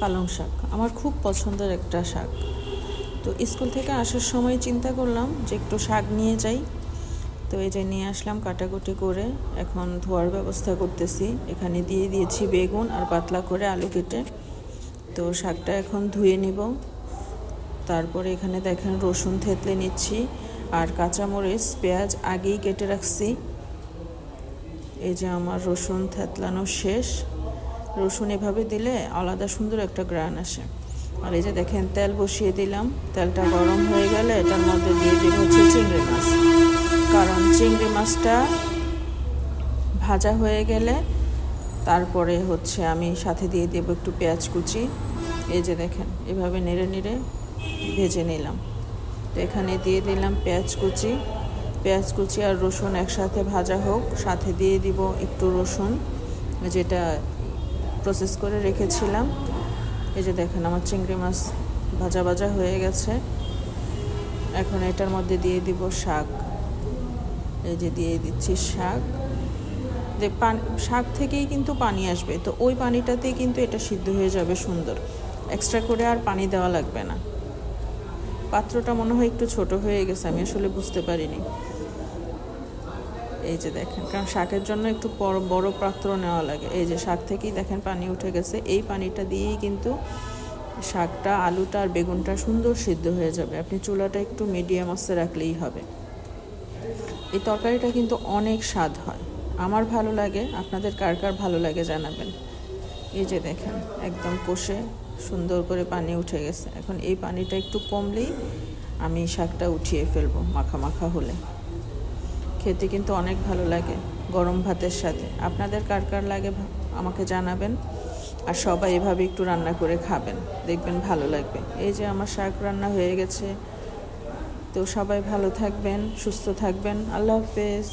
পালং শাক। আমার খুব পছন্দের একটা শাক। তো স্কুল থেকে আসার সময় চিন্তা করলাম যে একটু শাক নিয়ে যাই। তো এই যে নিয়ে আসলাম কাটাকুটি করে। এখন ধোয়ার ব্যবস্থা করতেছি। এখানে দিয়ে দিয়েছি বেগুন আর পাতলা করে আলু কেটে। তো শাকটা এখন ধুয়ে নিব। তারপরে এখানে দেখেন রসুন থেতলে নিচ্ছি আর কাঁচামরিচ, পেঁয়াজ আগেই কেটে রাখছি। এই যে আমার রসুন থেতলানো শেষ। রসুন এভাবে দিলে আলাদা সুন্দর একটা গ্রান আসে। আর এই যে দেখেন, তেল বসিয়ে দিলাম। তেলটা গরম হয়ে গেলে এটার মধ্যে দিয়ে দিব হচ্ছে চিংড়ি মাছ। কারণ চিংড়ি মাছটা ভাজা হয়ে গেলে তারপরে হচ্ছে আমি সাথে দিয়ে দেব একটু পেঁয়াজ কুচি। এই যে দেখেন, এভাবে নেড়ে নেড়ে ভেজে নিলাম। তো এখানে দিয়ে দিলাম পেঁয়াজ কুচি। পেঁয়াজ কুচি আর রসুন একসাথে ভাজা হোক, সাথে দিয়ে দিব একটু রসুন, যেটা প্রসেস করে রেখেছিলাম। এই যে দেখেন, আমার চিংড়ি মাছ ভাজা ভাজা হয়ে গেছে। এখন এটার মধ্যে দিয়ে দিব শাক। এই যে দিয়ে দিচ্ছি শাক। যে পানি, শাক থেকেই কিন্তু পানি আসবে, তো ওই পানিটাতেই কিন্তু এটা সিদ্ধ হয়ে যাবে সুন্দর। এক্সট্রা করে আর পানি দেওয়া লাগবে না। পাত্রটা মনে হয় একটু ছোট হয়ে গেছে, আমি আসলে বুঝতে পারিনি। এই যে দেখেন, কারণ শাকের জন্য একটু বড় বড় পাত্র নেওয়া লাগে। এই যে শাক থেকেই দেখেন পানি উঠে গেছে। এই পানিটা দিয়েই কিন্তু শাকটা, আলুটা আর বেগুনটা সুন্দর সিদ্ধ হয়ে যাবে। আপনি চুলাটা একটু মিডিয়াম আস্তে রাখলেই হবে। এই তরকারিটা কিন্তু অনেক স্বাদ হয়। আমার ভালো লাগে, আপনাদের কার কার ভালো লাগে জানাবেন। এই যে দেখেন, একদম কষে সুন্দর করে পানি উঠে গেছে। এখন এই পানিটা একটু কমলেই আমি শাকটা উঠিয়ে ফেলব মাখা মাখা হলে। খেতে কিন্তু অনেক ভালো লাগে, গরম ভাতের সাথে। আপনাদের কার কার লাগে আমাকে জানাবেন। আর সবাই এভাবে একটু রান্না করে খাবেন, দেখবেন ভালো লাগবে। এই যে আমার শাক রান্না হয়ে গেছে। তো সবাই ভালো থাকবেন, সুস্থ থাকবেন। আল্লাহ হাফেজ।